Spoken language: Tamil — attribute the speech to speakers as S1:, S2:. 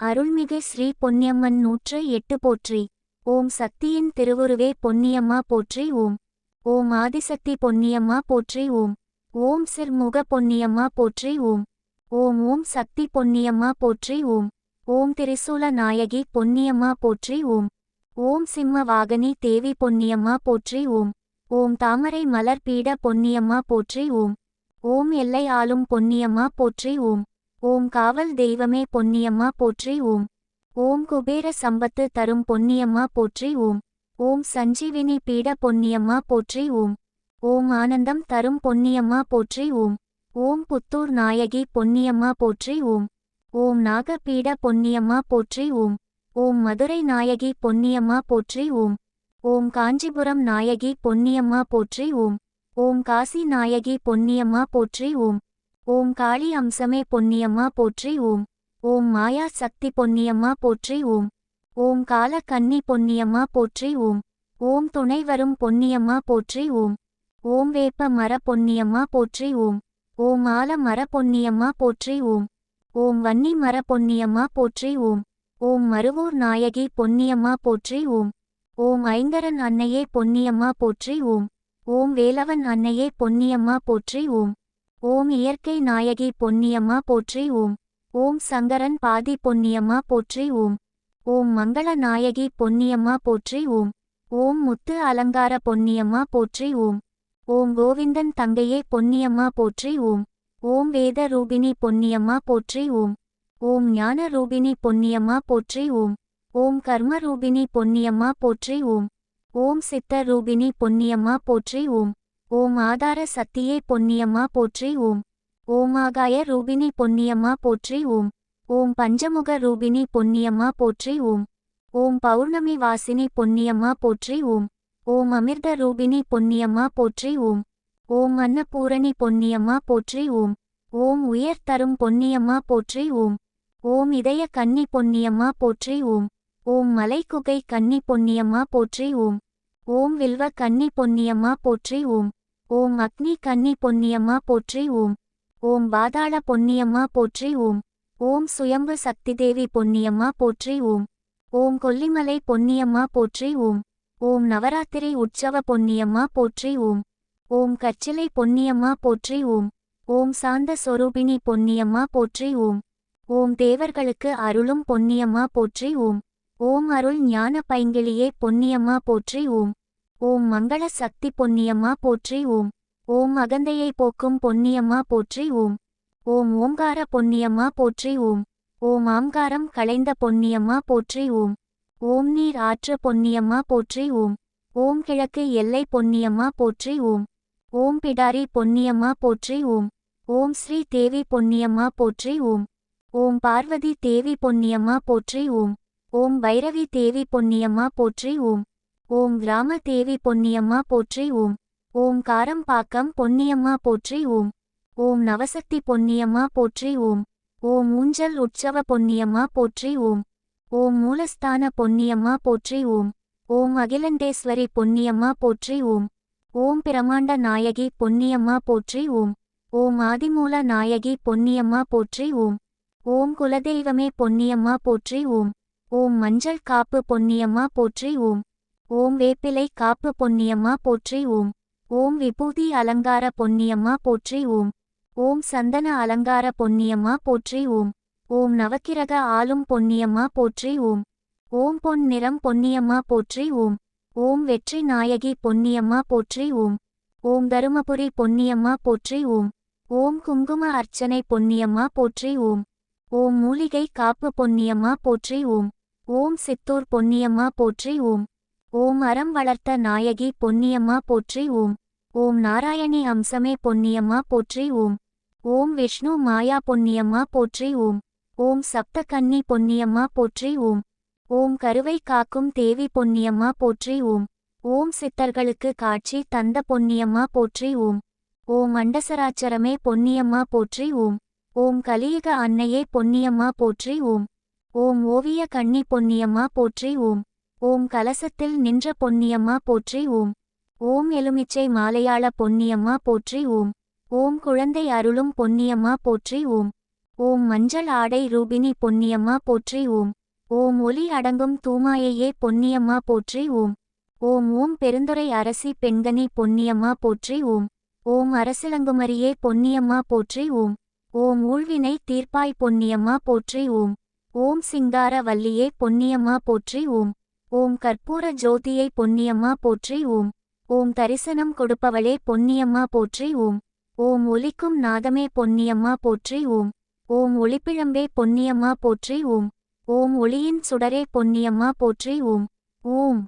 S1: அருள்மிகு ஸ்ரீ பொன்னியம்மன் நூற்று எட்டு போற்றி. ஓம் சக்தியின் திருவுருவே பொன்னியம்மா போற்றி. ஓம். ஓம் ஆதிசக்தி பொன்னியம்மா போற்றி. ஓம். ஓம் சிர்முக பொன்னியம்மா போற்றி. ஓம். ஓம் ஓம் சக்தி பொன்னியம்மா போற்றி. ஓம். ஓம் திரிசூல நாயகி பொன்னியம்மா போற்றி. ஓம். ஓம் சிம்ம வாகனி தேவி பொன்னியம்மா போற்றி. ஓம். ஓம் தாமரை மலர் பீட பொன்னியம்மா போற்றி. ஓம். ஓம் எல்லை ஆளும் பொன்னியம்மா போற்றி. ஓம். ஓம் காவல் தெய்வமே பொன்னியம்மா போற்றி ஓம். ஓம் குபேர சம்பத்து தரும் பொன்னியம்மா போற்றி ஓம். ஓம் சஞ்சீவினி பீட பொன்னியம்மா போற்றி ஓம். ஓம் ஆனந்தம் தரும் பொன்னியம்மா போற்றி ஓம். ஓம் புத்தூர் நாயகி பொன்னியம்மா போற்றி ஓம். ஓம் நாகபீட பொன்னியம்மா போற்றி ஓம். ஓம் மதுரை நாயகி பொன்னியம்மா போற்றி ஓம். ஓம் காஞ்சிபுரம் நாயகி பொன்னியம்மா போற்றி ஓம். ஓம் காசி நாயகி பொன்னியம்மா போற்றி ஓம். ஓம் காளி அம்சமே பொன்னியம்மா போற்றி ஓம் ஓம் மாயா சக்தி பொன்னியம்மா போற்றி ஓம் ஓம் கால கன்னி பொன்னியம்மா போற்றி ஓம் ஓம் துணை வரும் பொன்னியம்மா போற்றி ஓம் ஓம் வேப்ப மர பொன்னியம்மா போற்றி ஓம் ஓம் ஆல மர பொன்னியம்மா போற்றி ஓம் ஓம் வன்னி மர பொன்னியம்மா போற்றி ஓம் ஓம் மருவூர் நாயகி பொன்னியம்மா போற்றி ஓம் ஓம் ஐங்கரன் அன்னையே பொன்னியம்மா போற்றி ஓம் ஓம் வேலவன் அன்னையே பொன்னியம்மா போற்றி ஓம் ஓம் இயற்கை நாயகி பொன்னியம்மா போற்றி ஓம். ஓம் சங்கரன் பாதி பொன்னியம்மா போற்றி ஓம். ஓம் மங்கள நாயகி பொன்னியம்மா போற்றி ஓம். ஓம் முத்து அலங்கார பொன்னியம்மா போற்றி ஓம். ஓம் கோவிந்தன் தங்கையே பொன்னியம்மா போற்றி ஓம். ஓம் வேத ரூபிணி பொன்னியம்மா போற்றி ஓம். ஓம் ஞான ரூபிணி பொன்னியம்மா போற்றி ஓம். ஓம் கர்ம ரூபிணி பொன்னியம்மா போற்றி ஓம். ஓம் சித்த ரூபிணி பொன்னியம்மா போற்றி ஓம். ஓம் ஆதார சத்தியே பொன்னியம்மா போற்றி ஓம் ஓம் ஆகாய ரூபிணி பொன்னியம்மா போற்றி ஓம் ஓம் பஞ்சமுக ரூபினி பொன்னியம்மா போற்றி ஓம் ஓம் பௌர்ணமி வாசினி பொன்னியம்மா போற்றி ஓம் ஓம் அமிர்த ரூபினி பொன்னியம்மா போற்றி ஓம் ஓம் அன்னபூரணி பொன்னியம்மா போற்றி ஓம் ஓம் உயர் தரும் பொன்னியம்மா போற்றி ஓம் ஓம் இதய கன்னி பொன்னியம்மா போற்றி ஓம் ஓம் மலைக்குகை கன்னி பொன்னியம்மா போற்றி ஓம் ஓம் வில்வ கன்னி பொன்னியம்மா போற்றி ஓம் ஓம் அக்னி கன்னி பொன்னியம்மா போற்றி ஓம். ஓம் பாதாள பொன்னியம்மா போற்றி ஓம். ஓம் சுயம்பு சக்திதேவி பொன்னியம்மா போற்றி ஓம். ஓம் கொல்லிமலை பொன்னியம்மா போற்றி ஓம். ஓம் நவராத்திரி உற்சவ பொன்னியம்மா போற்றி ஓம். ஓம் கச்சிலை பொன்னியம்மா போற்றி ஓம். ஓம் சாந்த சொரூபிணி பொன்னியம்மா போற்றி ஓம். ஓம் தேவர்களுக்கு அருளும் பொன்னியம்மா போற்றி ஓம். ஓம் அருள் ஞான பைங்கிளியே பொன்னியம்மா போற்றி ஓம். ஓம் மங்கள சக்தி பொன்னியம்மா போற்றி ஓம் ஓம் அகந்தையை போக்கும் பொன்னியம்மா போற்றி ஓம் ஓம் ஓங்கார பொன்னியம்மா போற்றி ஓம் ஓம் ஆம்காரம் களைந்த பொன்னியம்மா போற்றி ஓம் ஓம் நீர் ஆற்று பொன்னியம்மா போற்றி ஓம் ஓம் கிழக்கு எல்லை பொன்னியம்மா போற்றி ஓம் ஓம் பிடாரி பொன்னியம்மா போற்றி ஓம் ஓம் ஸ்ரீ தேவி பொன்னியம்மா போற்றி ஓம் ஓம் பார்வதி தேவி பொன்னியம்மா போற்றி ஓம் ஓம் பைரவி தேவி பொன்னியம்மா போற்றி ஓம் ஓம் கிராம தேவி பொன்னியம்மா போற்றி ஓம் ஓம் காரம்பாக்கம் பொன்னியம்மா போற்றி ஓம் ஓம் நவசக்தி பொன்னியம்மா போற்றி ஓம் ஓம் ஊஞ்சல் உற்சவ பொன்னியம்மா போற்றி ஓம் ஓம் மூலஸ்தான பொன்னியம்மா போற்றி ஓம் ஓம் அகிலண்டேஸ்வரி பொன்னியம்மா போற்றி ஓம் ஓம் பிரமாண்ட நாயகி பொன்னியம்மா போற்றி ஓம் ஓம் ஆதிமூல நாயகி பொன்னியம்மா போற்றி ஓம் ஓம் குலதெய்வமே பொன்னியம்மா போற்றி ஓம் ஓம் மஞ்சள் காப்பு பொன்னியம்மா போற்றி ஓம் ஓம் வேப்பிலை காப்பு பொன்னியம்மா போற்றி ஓம் ஓம் விபூதி அலங்கார பொன்னியம்மா போற்றி ஓம் ஓம் சந்தன அலங்கார பொன்னியம்மா போற்றி ஓம் ஓம் நவக்கிரக ஆளும் பொன்னியம்மா போற்றி ஓம் ஓம் பொன் நிறம் பொன்னியம்மா போற்றி ஓம் ஓம் வெற்றி நாயகி பொன்னியம்மா போற்றி ஓம் ஓம் தருமபுரி பொன்னியம்மா போற்றி ஓம் ஓம் குங்கும அர்ச்சனை பொன்னியம்மா போற்றி ஓம் ஓம் மூலிகை காப்பு பொன்னியம்மா போற்றி ஓம் ஓம் சித்தூர் பொன்னியம்மா போற்றி ஓம் ஓம் அறம் வளர்த்த நாயகி பொன்னியம்மா போற்றி ஓம். ஓம் நாராயணி அம்சமே பொன்னியம்மா போற்றி ஓம். ஓம் விஷ்ணு மாயா பொன்னியம்மா போற்றி ஓம். ஓம் சப்த கன்னி பொன்னியம்மா போற்றி ஓம். ஓம் கருவை காக்கும் தேவி பொன்னியம்மா போற்றி ஓம். ஓம் சித்தர்களுக்கு காட்சி தந்த பொன்னியம்மா போற்றி ஓம். ஓம் அண்டசராச்சரமே பொன்னியம்மா போற்றி ஓம். ஓம் கலியுக அன்னையே பொன்னியம்மா போற்றி ஓம். ஓம் ஓவிய கண்ணி பொன்னியம்மா போற்றி ஓம். ஓம் கலசத்தில் நின்ற பொன்னியம்மா போற்றி ஓம். ஓம் எலுமிச்சை மாலையாள பொன்னியம்மா போற்றி ஓம். ஓம் குழந்தை அருளும் பொன்னியம்மா போற்றி ஓம். ஓம் மஞ்சள் ஆடை ரூபினி பொன்னியம்மா போற்றி ஓம். ஓம் ஒலி அடங்கும் தூமாயையே பொன்னியம்மா போற்றி ஓம். ஓம் ஓம் பெருந்துரை அரசி பெண்கனி பொன்னியம்மா போற்றி ஓம். ஓம் அரசிலங்குமரியே பொன்னியம்மா போற்றி ஓம். ஓம் ஊழ்வினை தீர்ப்பாய் பொன்னியம்மா போற்றி ஓம். ஓம் சிங்கார வல்லியே பொன்னியம்மா போற்றி ஓம். ஓம் கற்பூர ஜோதியை பொன்னியம்மா போற்றி ஓம். ஓம் தரிசனம் கொடுப்பவளே பொன்னியம்மா போற்றி ஓம். ஓம் ஒலிக்கும் நாதமே பொன்னியம்மா போற்றி ஓம். ஓம் ஒளிப்பிழம்பே பொன்னியம்மா போற்றி ஓம். ஓம் ஒளியின் சுடரே பொன்னியம்மா போற்றி ஓம். ஓம்.